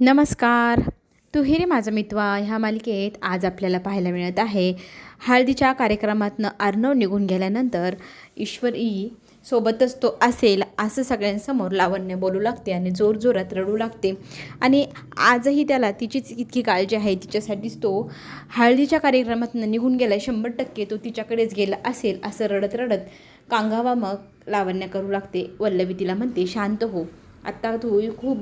नमस्कार. तू माझा मितवा. ह्या मालिकेत आज आपल्याला पाहायला मिळत आहे हळदीच्या कार्यक्रमातनं अर्णव निघून गेल्यानंतर ईश्वरी सोबतच तो असेल असं सगळ्यांसमोर लावण्य बोलू लागते आणि जोरजोरात रडू लागते. आणि आजही त्याला तिचीच इतकी काळजी आहे. तिच्यासाठीच तो हळदीच्या कार्यक्रमातनं निघून गेला शंभर टक्के तो तिच्याकडेच गेला असेल असं रडत रडत कांगावा मग लावण्य करू लागते. वल्लवी तिला म्हणते शांत हो. आत्ता तू खूप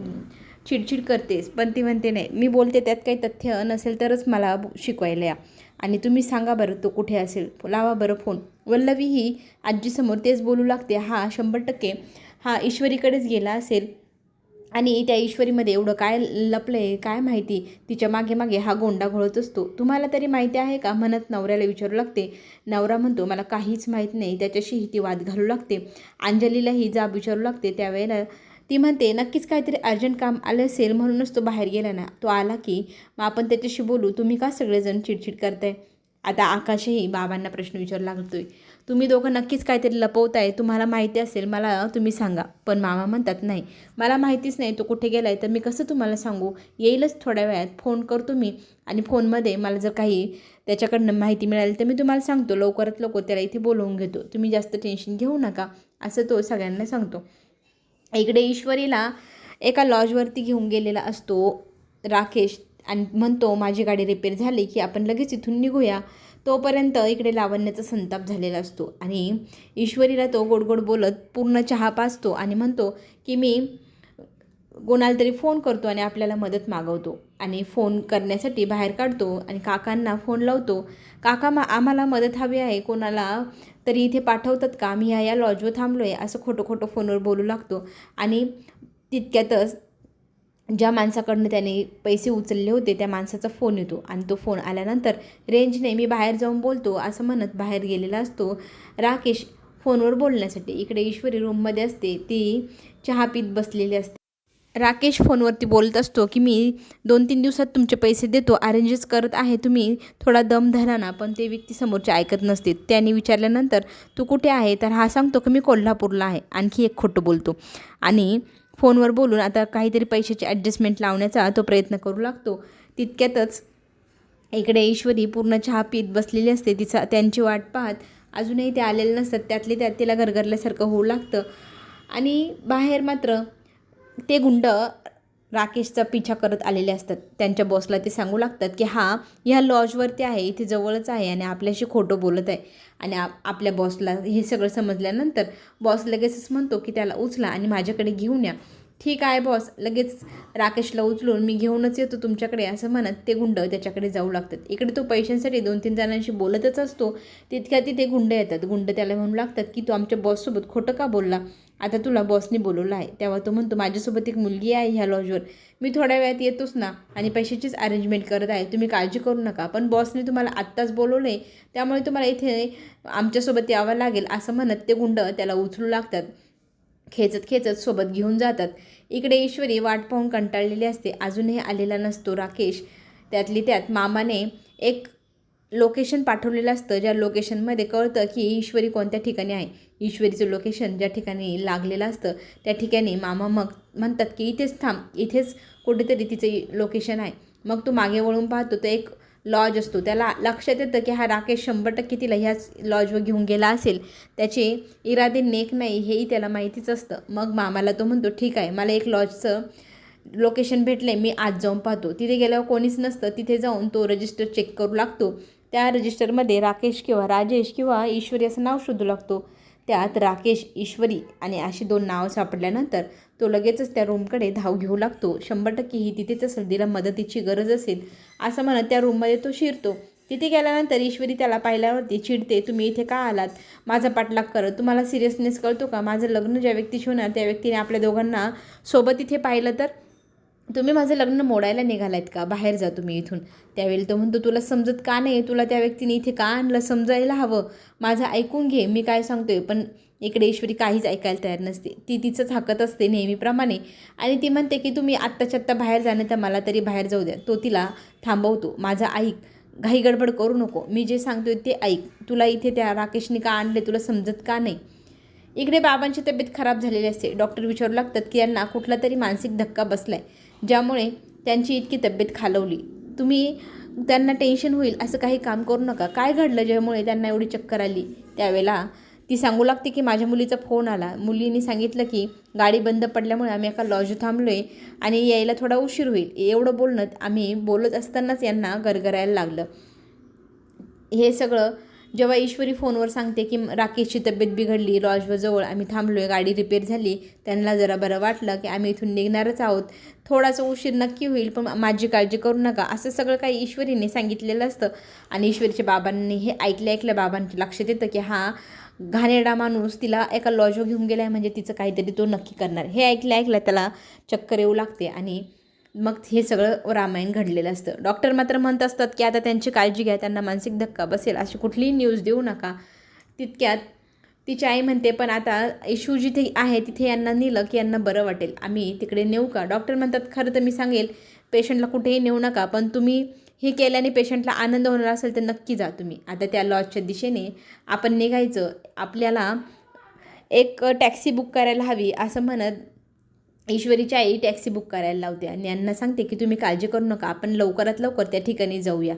चिडचिड करतेस पण ती म्हणते नाही मी बोलते त्यात काही तथ्य नसेल तरच मला शिकवायला या. आणि तुम्ही सांगा बरं तो कुठे असेल? लावा बरं फोन. वल्लवी ही आजीसमोर तेच बोलू लागते हा शंभर टक्के. हा ईश्वरीकडेच गेला असेल. आणि त्या ईश्वरीमध्ये एवढं काय लपलं आहे काय माहिती? तिच्यामागे मागे हा गोंडा घोळत असतो. तुम्हाला तरी माहिती आहे का? म्हणत नवऱ्याला विचारू लागते. नवरा म्हणतो मला काहीच माहीत नाही. त्याच्याशीही ती वाद घालू लागते. अंजलीलाही जाब विचारू लागते. त्यावेळेला ती म्हणते नक्कीच काहीतरी अर्जंट काम आलं असेल म्हणूनच तो बाहेर गेला ना. तो आला की मग आपण त्याच्याशी बोलू. तुम्ही का सगळेजण चिडचिड करताय? आता आकाशही बाबांना प्रश्न विचारू लागतोय. तुम्ही दोघं नक्कीच काहीतरी लपवताय. तुम्हाला माहिती असेल मला तुम्ही सांगा. पण मामा म्हणतात नाही. मला माहितीच नाही तो कुठे गेला आहे तर मी कसं तुम्हाला सांगू? येईलच थोड्या वेळात. फोन करतो मी आणि फोनमध्ये मला जर काही त्याच्याकडनं माहिती मिळाली तर मी तुम्हाला सांगतो. लवकरात लवकर त्याला इथे बोलवून घेतो. तुम्ही जास्त टेन्शन घेऊ नका. असं तो सगळ्यांना सांगतो. इकडे ईश्वरीला एका लॉजवरती घेऊन गेलेला असतो राकेश आणि म्हणतो माझी गाडी रिपेअर झाली की आपण लगेच इथून निघूया. तोपर्यंत इकडे लावण्याचा संताप झालेला असतो आणि ईश्वरीला तो गोड गोड बोलत पूर्ण चहा पाचतो आणि म्हणतो की मी कोणाला तरी फोन करतो आणि आपल्याला मदत मागवतो. आणि फोन करण्यासाठी बाहेर काढतो आणि काकांना फोन लावतो काका मा आम्हाला मदत हवी आहे कोणाला तरी इथे पाठवतात का? मी या या लॉजवर थांबलो आहे असं खोटं खोटं फोनवर बोलू लागतो. आणि तितक्यातच ज्या माणसाकडनं त्याने पैसे उचलले होते त्या माणसाचा फोन येतो. आणि तो फोन आल्यानंतर रेंजने मी बाहेर जाऊन बोलतो असं म्हणत बाहेर गेलेला असतो राकेश फोनवर बोलण्यासाठी. इकडे ईश्वरी रूममध्ये असते. ती चहा पीत बसलेली असते. राकेश फोनवरती बोलत असतो की मी दोन तीन दिवसात तुमचे पैसे देतो अरेंजेस करत आहे तुम्ही थोडा दम धरा ना. पण ते व्यक्ती समोरचे ऐकत नसते त्याने विचारल्यानंतर तू कुठे आहे? तर हा सांगतो की मी कोल्हापूरला आहे. आणखी एक खोटं बोलतो. आणि फोनवर बोलून आता काहीतरी पैशाची ॲडजस्टमेंट लावण्याचा तो प्रयत्न करू लागतो. तितक्यातच इकडे ईश्वरी पूर्ण चहा पीत बसलेली असते. तिचा त्यांची वाट पाहत अजूनही ते आलेले नसतात. त्यातले त्यात तिला गरगरल्यासारखं होऊ लागतं. आणि बाहेर मात्र ते गुंड राकेशचा पिछा करत आलेले असतात. त्यांच्या बॉसला ते सांगू लागतात की हा ह्या लॉजवरती आहे इथे जवळच आहे आणि आपल्याशी खोटं बोलत आहे. आणि आप आपल्या बॉसला हे सगळं समजल्यानंतर बॉस लगेचच म्हणतो की त्याला उचला आणि माझ्याकडे घेऊन या. ठीक आहे बॉस लगेच राकेशला उचलून मी घेऊनच येतो तुमच्याकडे असं म्हणत ते गुंड त्याच्याकडे जाऊ लागतात. इकडे तो पैशांसाठी दोन तीन जणांशी बोलतच असतो. तितक्या तिथे गुंड येतात. गुंड त्याला म्हणू लागतात की तू आमच्या बॉससोबत खोटं का बोलला? आता तुला बॉसने बोलवलं आहे. तेव्हा तो म्हणतो माझ्यासोबत एक मुलगी आहे ह्या लॉजवर मी थोड्या वेळात येतोच ना आणि पैशाचीच अरेंजमेंट करत आहे. तुम्ही काळजी करू नका. पण बॉसने तुम्हाला आत्ताच बोलवलं आहे त्यामुळे तुम्हाला इथे आमच्यासोबत यावं लागेल. असं म्हणत ते गुंड त्याला उचलू लागतात. खेचत खेचत सोबत घेऊन जातात. इकडे ईश्वरी वाट पाहून कंटाळलेली असते. अजूनही आलेला नसतो राकेश. त्यातली त्यात मामाने एक लोकेशन पाठवलेलं असतं ज्या लोकेशनमध्ये कळतं की ईश्वरी कोणत्या ठिकाणी आहे. ईश्वरीचं लोकेशन ज्या ठिकाणी लागलेलं असतं त्या ठिकाणी मामा मग म्हणतात की इथेच थांब इथेच कुठेतरी तिचं लोकेशन आहे. मग तो मागे वळून पाहतो तर एक लॉज असतो. त्याला लक्षात येतं की हा राकेश शंभर टक्के तिला ह्याच लॉजवर घेऊन गेला असेल. त्याचे इरादे नेक नाही हेही त्याला माहितीच असतं. मग मामाला तो म्हणतो ठीक आहे मला एक लॉजचं लोकेशन भेटलं आहे मी आज जाऊन पाहतो. तिथे गेल्यावर कोणीच नसतं. तिथे जाऊन तो रजिस्टर चेक करू लागतो. त्या रजिस्टरमध्ये राकेश किंवा राजेश किंवा ईश्वरी असं नाव शोधू लागतो. त्यात राकेश ईश्वरी आणि अशी दोन नाव सापडल्यानंतर तो लगेचच त्या रूमकडे धाव घेऊ लागतो. शंभर टक्के ही तिथेच असेल तिला मदतीची गरज असेल असं म्हणत त्या रूममध्ये तो शिरतो. तिथे गेल्यानंतर ईश्वरी त्याला पाहिल्यावरती चिडते तुम्ही इथे का आलात? माझा पाठलाग करत तुम्हाला सिरियसनेस कळतो का? माझं लग्न ज्या व्यक्तीशी होणार त्या व्यक्तीने आपल्या दोघांना सोबत इथे पाहिलं तर? तुम्ही माझं लग्न मोडायला निघालायत का? बाहेर जा तुम्ही इथून. त्यावेळी तो म्हणतो तुला समजत का नाही? तुला त्या व्यक्तीने इथे का आणलं? समजायला हवं. माझं ऐकून घे. मी काय सांगतोय? पण इकडे ईश्वरी काहीच ऐकायला तयार नसते. ती तिचंच हाकत असते नेहमीप्रमाणे. आणि ती म्हणते की तुम्ही आत्ताच्या आत्ता बाहेर जाणे तर मला तरी बाहेर जाऊ द्या. तो तिला थांबवतो माझा ऐक. घाई गडबड करू नको. मी जे सांगतोय ते ऐक. तुला इथे त्या राकेशने का आणले? तुला समजत का नाही? इकडे बाबांची तब्येत खराब झालेली असते. डॉक्टर विचारू लागतात की यांना कुठला तरी मानसिक धक्का बसला आहे ज्यामुळे त्यांची इतकी तब्येत खालवली. तुम्ही त्यांना टेन्शन होईल असं काही काम करू नका. काय घडलं ज्यामुळे त्यांना एवढी चक्कर आली? त्यावेळेला ती सांगू लागते की माझ्या मुलीचा फोन आला. मुलीने सांगितलं की गाडी बंद पडल्यामुळे आम्ही एका लॉज थांबलो आहे आणि यायला थोडा उशीर होईल. एवढं बोलणं आम्ही बोलत असतानाच यांना गरगरायला लागलं. हे सगळं जेव्हा ईश्वरी फोनवर सांगते की राकेशची तब्येत बिघडली लॉजवर जवळ आम्ही थांबलो आहे गाडी रिपेअर झाली. त्यांना जरा बरं वाटलं की आम्ही इथून निघणारच आहोत. थोडासा उशीर नक्की होईल पण माझी काळजी करू नका. असं सगळं काही ईश्वरीने सांगितलेलं असतं. आणि ईश्वरीच्या बाबांनी हे ऐकलं ऐकलं बाबांच्या लक्षात येतं की हा घाणेरडा माणूस तिला एका लॉजवर घेऊन गेला आहे म्हणजे तिचं काहीतरी तो नक्की करणार. हे ऐकलं ऐकलं त्याला चक्कर येऊ लागते. आणि मग हे सगळं रामायण घडलेलं असतं. डॉक्टर मात्र म्हणत असतात की आता त्यांची काळजी घ्या त्यांना मानसिक धक्का बसेल अशी कुठलीही न्यूज देऊ नका. तितक्यात तिची आई म्हणते पण आता इशू जिथे आहे तिथे यांना नेलं की यांना बरं वाटेल. आम्ही तिकडे नेऊ का? डॉक्टर म्हणतात खरं तर मी सांगेल पेशंटला कुठेही नेऊ नका पण तुम्ही हे केल्याने पेशंटला आनंद होणार असेल तर नक्की जा तुम्ही. आता त्या लॉजच्या दिशेने आपण निघायचं. आपल्याला एक टॅक्सी बुक करायला हवी असं म्हणत ईश्वरीची आई टॅक्सी बुक करायला लावते आणि यांना सांगते की तुम्ही काळजी करू नका आपण लवकरात लवकर त्या ठिकाणी जाऊया.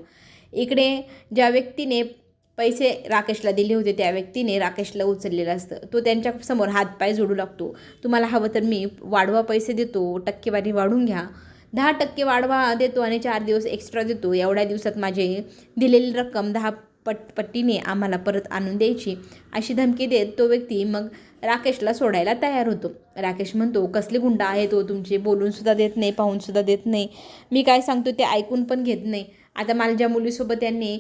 इकडे ज्या व्यक्तीने पैसे राकेशला दिले होते त्या व्यक्तीने राकेशला उचललेलं असतं. तो त्यांच्यासमोर हातपाय जोडू लागतो. तुम्हाला हवं तर मी वाढवा पैसे देतो टक्केवारी वाढून घ्या. दहा टक्के वाढवा देतो आणि चार दिवस एक्स्ट्रा देतो. एवढ्या दिवसात माझे दिलेली रक्कम दहा पट पट्टीने आम्हाला परत आणून द्यायची. अशी धमकी देत तो व्यक्ती मग राकेशला सोडायला तयार होतो. राकेश म्हणतो कसले गुंड आहे तो हो तुमचे? बोलूनसुद्धा देत नाही पाहूनसुद्धा देत नाही. मी काय सांगतो ते ऐकून पण घेत नाही. आता मला ज्या मुलीसोबत त्यांनी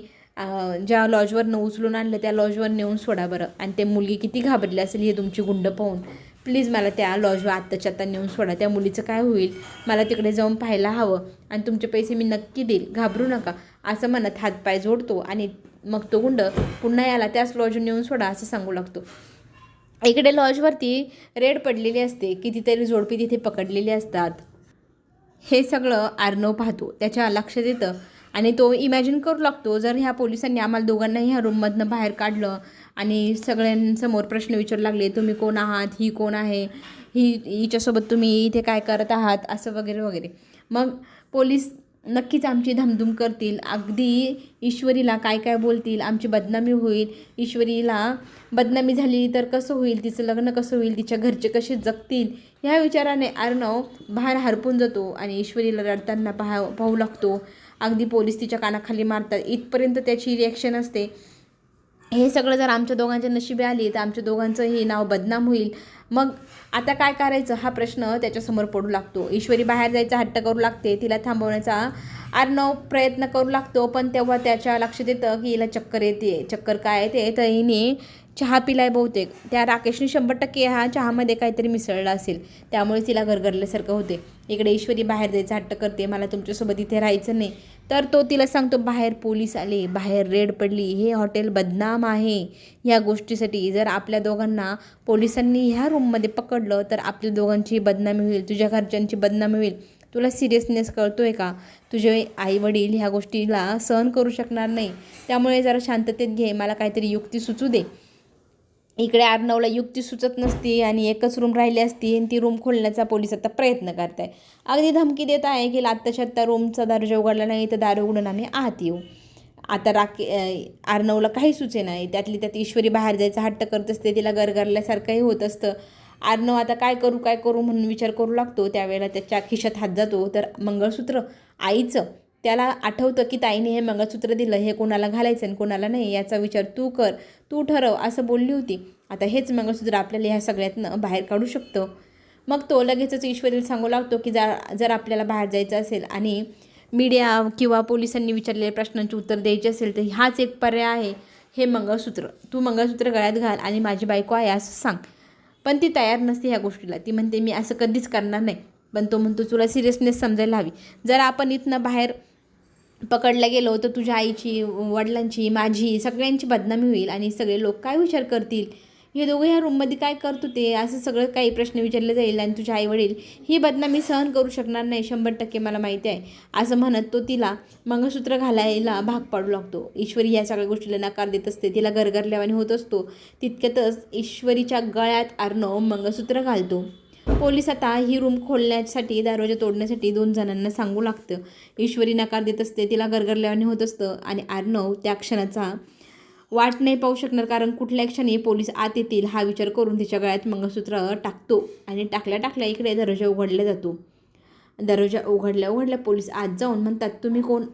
ज्या लॉजवरनं उचलून आणलं त्या लॉजवर नेऊन सोडा बरं. आणि ते मुलगी किती घाबरली असेल हे तुमची गुंड पाहून. प्लीज मला त्या लॉजवर आत्ताच्या आत्ता नेऊन सोडा. त्या मुलीचं काय होईल? मला तिकडे जाऊन पाहायला हवं. आणि तुमचे पैसे मी नक्की देईल. घाबरू नका. असं म्हणत हातपाय जोडतो आणि मग तो गुंड पुन्हा याला त्याच लॉजवर नेऊन सोडा असं सांगू लागतो. इकडे लॉजवरती रेड पडलेली असते कितीतरी जोडपी तिथे पकडलेली असतात. हे सगळं आर्नव पाहतो. त्याच्या लक्षात येतं. आणि तो इमॅजिन करू लागतो जर ह्या पोलिसांनी आम्हाला दोघांनाही ह्या रूममधनं बाहेर काढलं आणि सगळ्यांसमोर प्रश्न विचारू लागले तुम्ही कोण आहात? ही कोण आहे? ही हिच्यासोबत तुम्ही इथे काय करत आहात? असं वगैरे वगैरे. मग पोलीस नक्कीच आमची धामधूम करतील. अगदी ईश्वरीला काय काय बोलतील आमची बदनामी होईल. ईश्वरीला बदनामी झाली तर कसं होईल तिचं लग्न कसं होईल तिच्या घरचे कसे जगतील ह्या विचाराने अर्णव बाहेर हरपून जातो आणि ईश्वरीला रडताना पाहा पाहू लागतो. अगदी पोलीस तिच्या कानाखाली मारतात. इथपर्यंत त्याची रिॲक्शन असते. हे सगळं जर आमच्या दोघांच्या नशिबी आली तर आमच्या दोघांचं हे नाव बदनाम होईल. मग आता काय करायचं? हा प्रश्न त्याच्यासमोर पडू लागतो. ईश्वरी बाहेर जायचा हट्ट करू लागते तिला थांबवण्याचा अर्णव प्रयत्न करू लागतो पण तेव्हा त्याच्या लक्षात येतं की हिला चक्कर येते. चक्कर काय येते? तर हिने चहा पिलाय बहुतेक. त्या राकेशने शंभर टक्के हा चहामध्ये काहीतरी मिसळलं असेल. त्यामुळे तिला गरगरल्यासारखं होते. इकडे ईश्वरी बाहेर जायचं हट्ट करते. मला तुमच्यासोबत इथे राहायचं नाही. तर तो तिला सांगतो बाहेर पोलीस आले. बाहेर रेड पडली. हे हॉटेल बदनाम आहे. ह्या गोष्टीसाठी जर आपल्या दोघांना पोलिसांनी ह्या रूममध्ये पकडलं तर आपल्या दोघांची बदनामी होईल. तुझ्या घरच्यांची बदनामी होईल. तुला सिरियसनेस कळतोय का? तुझे आई वडील ह्या गोष्टीला सहन करू शकणार नाही. त्यामुळे जरा शांततेत घे. मला काहीतरी युक्ती सुचू दे. इकडे अर्णवला युक्ती सुचत नसती आणि एकच रूम राहिली असती आणि ती रूम खोलण्याचा पोलीस आता प्रयत्न करत आहे अगदी धमकी देत आहे की आत्ताच्या आत्ता रूमचा दर्जा उघडला नाही तर दार उघडून आम्ही आत येऊ. आता राके अर्णवला काही सुचे नाही. त्यातली त्यात ईश्वरी बाहेर जायचा हट्ट करत असते तिला गरगरल्यासारखंही होत असतं. अर्णव आता काय करू काय करू म्हणून विचार करू लागतो. त्यावेळेला त्याच्या खिशात हात जातो. तर मंगळसूत्र आईचं त्याला आठवतं की ताईने हे मंगळसूत्र दिलं हे कोणाला घालायचं आणि कोणाला नाही याचा विचार तू कर तू ठरव असं बोलली होती. आता हेच मंगळसूत्र आपल्याला ह्या सगळ्यातनं बाहेर काढू शकतो. मग तो लगेचच ईश्वरीला सांगू लागतो की जर जर आपल्याला बाहेर जायचं असेल आणि मीडिया किंवा पोलिसांनी विचारलेल्या प्रश्नांची उत्तर द्यायची असेल तर हाच एक पर्याय आहे. हे मंगळसूत्र तू मंगळसूत्र गळ्यात घाल आणि माझी बायको आहे असं सांग. पण ती तयार नसते ह्या गोष्टीला. ती म्हणते मी असं कधीच करणार नाही. पण तो म्हणतो तुला सिरियसनेस समजायला हवी. जर आपण इथनं बाहेर पकडलं गेलो तर तुझ्या आईची वडिलांची माझी सगळ्यांची बदनामी होईल आणि सगळे लोक काय विचार करतील? हे दोघं ह्या रूममध्ये काय करतो ते असं सगळं काही प्रश्न विचारले जाईल आणि तुझे आई वडील ही बदनामी सहन करू शकणार नाही शंभर टक्के मला माहिती आहे. असं म्हणत तो तिला मंगळसूत्र घालायला भाग पाडू लागतो. ईश्वरी ह्या सगळ्या गोष्टीला नकार देत असते. तिला गरगरल्यावाने होत असतो. तितक्यातच ईश्वरीच्या गळ्यात अर्णव मंगळसूत्र घालतो. पोलीस आता ही रूम खोलण्यासाठी दरवाजा तोडण्यासाठी दोन जणांना सांगू लागतं. ईश्वरी नकार देत असते तिला गरगरल्याने होत असतं आणि आर्णव त्या क्षणाचा वाट नाही पाहू शकणार कारण कुठल्या क्षणी पोलीस आत येतील हा विचार करून तिच्या गळ्यात मंगळसूत्र टाकतो आणि टाकल्या टाकल्या इकडे दरवाजा उघडला जातो. दरवाजा उघडल्या उघडल्या पोलीस आत जाऊन म्हणतात तुम्ही कोण?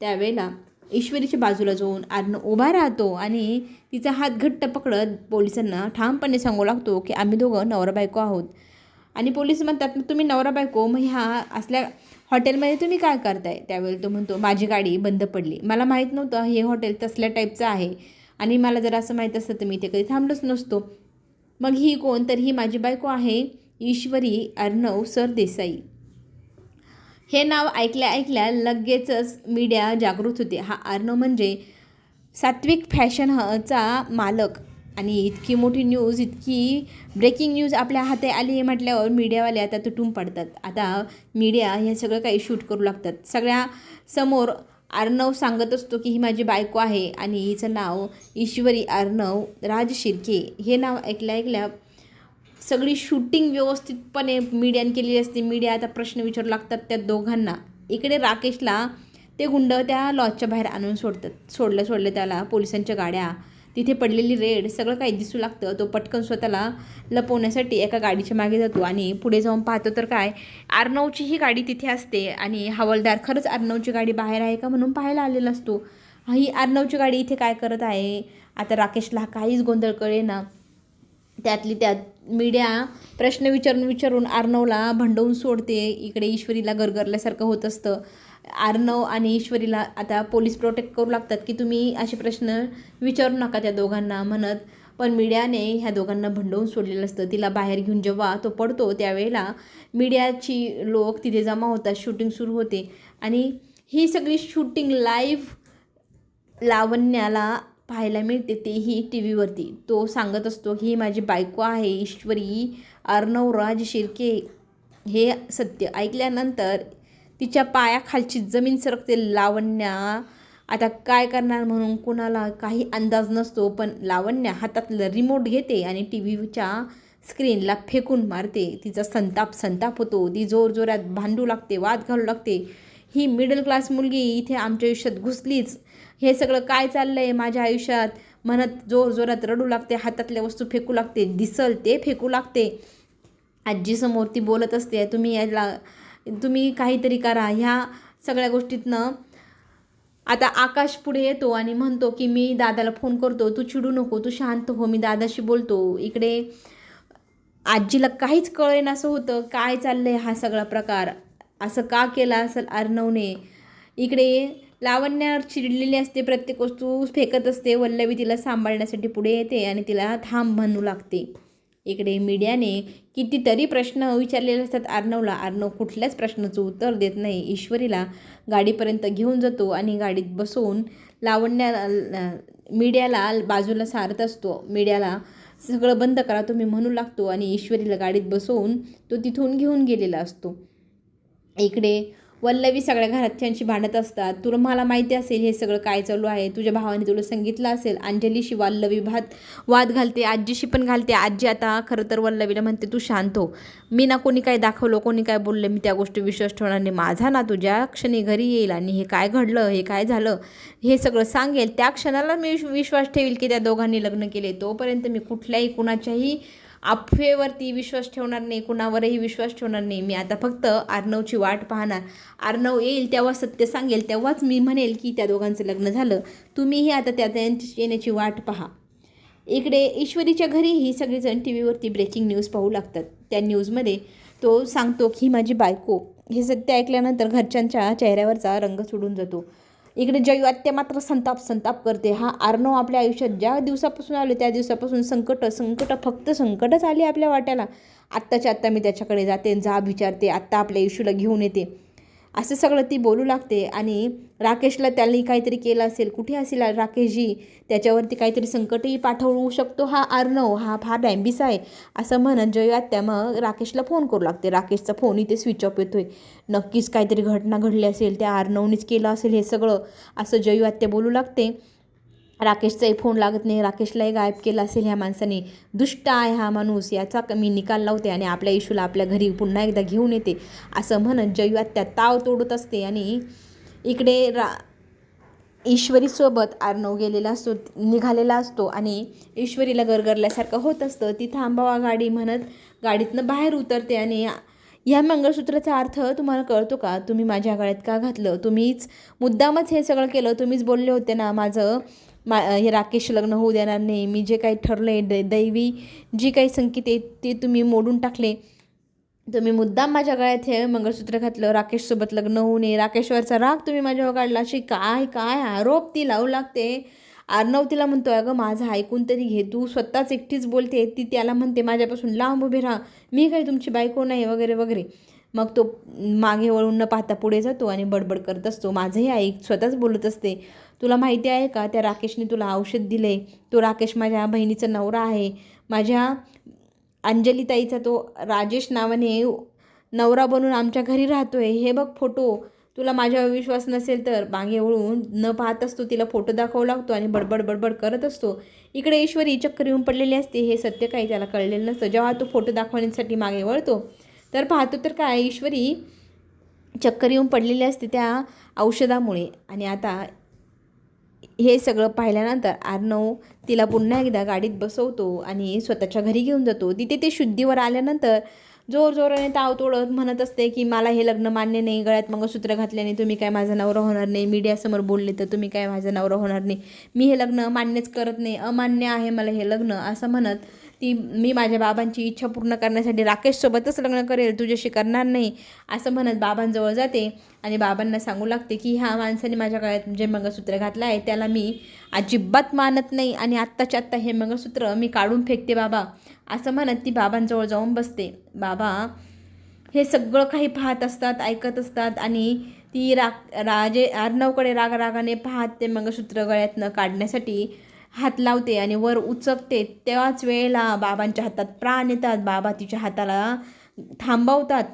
त्यावेळेला ईश्वरीच्या बाजूला जाऊन आर्न उभा राहतो आणि तिचा हात घट्ट पकडत पोलिसांना ठामपणे सांगू लागतो की आम्ही दोघं नवरा बायको आहोत. आणि पोलीस म्हणतात "मग तुम्ही नवरा बायको मग ह्या असल्या हॉटेलमध्ये तुम्ही काय करताय? त्यावेळी तो म्हणतो माझी गाडी बंद पडली. मला माहीत नव्हतं हे हॉटेल तसल्या टाईपचं आहे. आणि मला जर असं माहीत असतं तर मी ते कधी थांबलोच नसतो. मग ही कोण? तर ही माझी बायको आहे ईश्वरी अर्णव सरदेसाई हे नाव ऐकल्या ऐकल्या लगेचच मीडिया जागृत होते. हा अर्णव म्हणजे सात्विक फॅशन हचा मालक. आणि इतकी मोठी न्यूज इतकी ब्रेकिंग न्यूज आपल्या हाते आली म्हटल्यावर मीडियावाले आता तुटून पडतात. आता मीडिया हे सगळं काही शूट करू लागतात. सगळ्या समोर अर्णव सांगत असतो की ही माझी बायको आहे आणि हिचं नाव ईश्वरी अर्णव राज शिर्के. हे नाव ऐकल्या ऐकल्या सगळी शूटिंग व्यवस्थितपणे मीडियाने केलेली असते. मीडिया आता प्रश्न विचारू लागतात त्या दोघांना. इकडे राकेशला ते गुंड त्या लॉजच्या बाहेर आणून सोडतात. सोडलं सोडलं त्याला पोलिसांच्या गाड्या. तिथे पडलेली रेड सगळं काही दिसू लागतं. तो पटकन स्वतःला लपवण्यासाठी एका गाडीच्या मागे जातो आणि पुढे जाऊन पाहतो तर काय आर्नवची ही गाडी तिथे असते आणि हवालदार खरंच आर्नवची गाडी बाहेर आहे का म्हणून पाहायला आलेला असतो. ही आर्नवची गाडी इथे काय करत आहे? आता राकेशला काहीच गोंधळ कळे ना त्यातली त्यात मीडिया प्रश्न विचारून विचारून आर्नवला भंडवून सोडते. इकडे ईश्वरीला गरगरल्यासारखं होत असतं. आर्नव आणि ईश्वरीला आता पोलीस प्रोटेक्ट करू लागतात की तुम्ही असे प्रश्न विचारू नका त्या दोघांना म्हणत. पण मीडियाने ह्या दोघांना भंडवून सोडलेलं असतं. तिला बाहेर घेऊन जेव्हा तो पडतो त्यावेळेला मीडियाची लोक तिथे जमा होतात. शूटिंग सुरू होते. आणि ही सगळी शूटिंग लाईव्ह लावण्याला पाहायला मिळते तेही टी व्हीवरती तो सांगत असतो ही माझी बायको आहे ईश्वरी अर्णवराज शिर्के. हे सत्य ऐकल्यानंतर तिच्या पायाखालची जमीन सरकते लावण्या. आता काय करणार म्हणून कुणाला काही अंदाज नसतो पण लावण्या हातातलं रिमोट घेते आणि टी व्हीच्या स्क्रीनला फेकून मारते. तिचा संताप संताप होतो. ती जोरजोरात भांडू लागते वाद घालू लागते. ही मिडल क्लास मुलगी इथे आमच्या आयुष्यात घुसलीच. हे सगळं काय चाललं आहे माझ्या आयुष्यात? म्हणत जोर जोरात रडू लागते हातातल्या वस्तू फेकू लागते दिसल ते फेकू लागते. आजीसमोर ती बोलत असते तुम्ही याला तुम्ही काहीतरी करा. ह्या सगळ्या गोष्टीतनं आता आकाश पुढे येतो आणि म्हणतो की मी दादाला फोन करतो तू चिडू नको तू शांत हो मी दादाशी बोलतो. इकडे आजीला काहीच कळेन असं होतं काय चाललं आहे हा सगळा प्रकार? असं का केला असेल अर्णवने? इकडे लावण्यावर चिडलेली असते प्रत्येक वस्तू फेकत असते. वल्लवी तिला सांभाळण्यासाठी पुढे येते आणि तिला थांब म्हणू लागते. इकडे मीडियाने कितीतरी प्रश्न विचारलेले असतात. अर्णवला अर्णव कुठल्याच प्रश्नाचं उत्तर देत नाही. ईश्वरीला गाडीपर्यंत घेऊन जातो आणि गाडीत बसवून लावण्या मीडियाला बाजूला सारत असतो. मीडियाला सगळं बंद करा तुम्ही म्हणू लागतो आणि ईश्वरीला गाडीत बसवून तो तिथून घेऊन गेलेला असतो. इकडे वल्लवी सगळ्या घरातच्यांशी भांडत असतात. तुला मला माहिती असेल हे सगळं काय चालू आहे? तुझ्या भावाने तुला सांगितलं असेल अंजलीशी वल्लवी भात वाद घालते आजीशी पण घालते. आजी आता खरं तर वल्लवीला म्हणते तू शांत हो. मी ना कोणी काय दाखवलं कोणी काय बोललं मी त्या गोष्टी विश्वास ठेवणार नाही. माझा ना तुझ्या क्षणी घरी येईल आणि हे काय घडलं हे काय झालं हे सगळं सांगेल. त्या क्षणाला मी विश्वास ठेवील की त्या दोघांनी लग्न केले. तोपर्यंत मी कुठल्याही कुणाच्याही अफवेवरती विश्वास ठेवणार नाही कुणावरही विश्वास ठेवणार नाही. मी आता फक्त आर्नवची वाट पाहणार. आर्नव येईल तेव्हा सत्य सांगेल तेव्हाच मी म्हणेल की त्या दोघांचं लग्न झालं. तुम्हीही आता त्या त्यांची येण्याची वाट पहा. इकडे ईश्वरीच्या घरीही सगळेजण टी व्हीवरती ब्रेकिंग न्यूज पाहू लागतात. त्या न्यूजमध्ये तो सांगतो की माझी बायको. हे सत्य ऐकल्यानंतर घरच्यांच्या चेहऱ्यावरचा रंग सोडून जातो. इकडे जयू आत्या मात्र संताप संताप करते. हा आर्णव आपल्या आयुष्यात ज्या दिवसापासून आलो त्या दिवसापासून संकट संकट फक्त संकटच आली आपल्या वाट्याला. आत्ताच्या आत्ता मी त्याच्याकडे जाते जा विचारते. आत्ता आपल्या इशूला घेऊन येते. असं सगळं ती बोलू लागते आणि राकेशला त्यांनी काहीतरी केलं असेल. कुठे असेल राकेशजी? त्याच्यावरती काहीतरी संकटही पाठवू शकतो हा अर्णव हा फार डॅम्बिस आहे. असं म्हणत जयू आत्या मग राकेशला फोन करू लागते. राकेशचा फोन इथे स्विच ऑफ येतोय. नक्कीच काहीतरी घटना घडली असेल. त्या अर्णवनीच केलं असेल हे सगळं. असं जयू आत्या बोलू लागते. राकेशचाही फोन लागत नाही राकेशलाही गायब केला असेल ह्या माणसाने. दुष्ट आहे हा माणूस याचा मी निकाल लावते आणि आपल्या इशूला आपल्या घरी पुन्हा एकदा घेऊन येते असं म्हणत जयू आत्या ताव तोडत असते आणि इकडे रा ईश्वरीसोबत आर्णव गेलेला असतो निघालेला असतो आणि ईश्वरीला गरगरल्यासारखं होत असतं. ती थांबावा गाडी म्हणत गाडीतनं बाहेर उतरते आणि या मंगळसूत्राचा अर्थ तुम्हाला कळतो का? तुम्ही माझ्या गाड्यात का घातलं? तुम्हीच मुद्दामच हे सगळं केलं तुम्हीच बोलले होते ना माझं मा हे राकेश लग्न होऊ देणार नाही. मी जे काही ठरलं आहे दै दैवी जी काही संकेत आहे ते तुम्ही मोडून टाकले. तुम्ही मुद्दाम माझ्या गळ्यात हे मंगळसूत्र घातलं. राकेशसोबत लग्न होऊ नये. राकेशवरचा राग तुम्ही माझ्यावर काढला अशी काय काय आरोप ती लावू लागते. अर्णव तिला म्हणतो अगं माझं ऐकून तरी घे. तू स्वतःच एकटीच बोलते. ती त्याला म्हणते माझ्यापासून लांब उभी राहा. मी काही तुमची बायको नाही वगैरे वगैरे. मग तो मागे वळून न पाहता पुढे जातो आणि बडबड करत असतो. माझंही आई स्वतःच बोलत असते तुला माहिती आहे का त्या राकेशने तुला औषध दिले. तो राकेश माझ्या बहिणीचा नवरा आहे. माझ्या अंजलीताईचा तो राजेश नावाने नवरा बनून आमच्या घरी राहतो आहे हे बघ फोटो. तुला माझ्यावर विश्वास नसेल तर. मागे वळून न पाहत असतो तिला फोटो दाखवू लागतो आणि बडबड बडबड करत असतो. इकडे ईश्वरी चक्कर येऊन पडलेली असते हे सत्य काही त्याला कळलेलं नसतं. जेव्हा तो फोटो दाखवण्यासाठी मागे वळतो तर पाहतो तर काय ईश्वरी चक्कर येऊन पडलेली असते त्या औषधामुळे. आणि आता हे सगळं पाहिल्यानंतर आर्नव तिला पुन्हा एकदा गाडीत बसवतो आणि स्वतःच्या घरी घेऊन जातो. तिथे ते शुद्धीवर आल्यानंतर जोर जोराने ताव तोडत म्हणत असते की मला हे लग्न मान्य नाही गळ्यात मंगळसूत्र घातल्याने तुम्ही काय माझा नवरा होणार नाही मीडियासमोर बोलले तर तुम्ही काय माझा नवरा होणार नाही. मी हे लग्न मान्यच करत नाही अमान्य आहे मला हे लग्न असं म्हणत ती मी माझ्या बाबांची इच्छा पूर्ण करण्यासाठी राकेशसोबतच लग्न करेल तुझ्याशी करणार नाही असं म्हणत बाबांजवळ जाते आणि बाबांना सांगू लागते की ह्या माणसाने माझ्या गळ्यात जे मंगळसूत्र घातलं आहे त्याला मी अजिबात मानत नाही आणि आत्ताच्या आत्ता हे मंगळसूत्र मी काढून फेकते बाबा असं म्हणत ती बाबांजवळ जाऊन बसते. बाबा हे सगळं काही पाहत असतात ऐकत असतात आणि ती राग राजे अर्णवकडे राग रागाने पाहत ते मंगळसूत्र गळ्यातनं काढण्यासाठी हात लावते आणि वर उचकते तेव्हाच वेळेला बाबांच्या हातात प्राण येतात. बाबा तिच्या हाताला थांबवतात.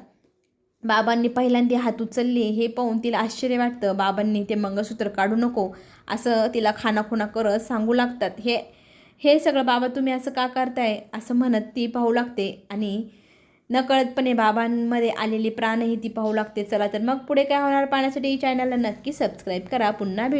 बाबांनी पहिल्यांदा हात उचलले हे पाहून तिला आश्चर्य वाटतं. बाबांनी ते मंगळसूत्र काढू नको असं तिला खानाखुणा करत सांगू लागतात. हे हे सगळं बाबा तुम्ही असं का करताय? असं म्हणत ती पाहू लागते आणि नकळतपणे बाबांमध्ये आलेली प्राणही ती पाहू लागते. चला तर मग पुढे काय होणार? पाहण्यासाठी चॅनलला नक्की सबस्क्राईब करा. पुन्हा भेटू.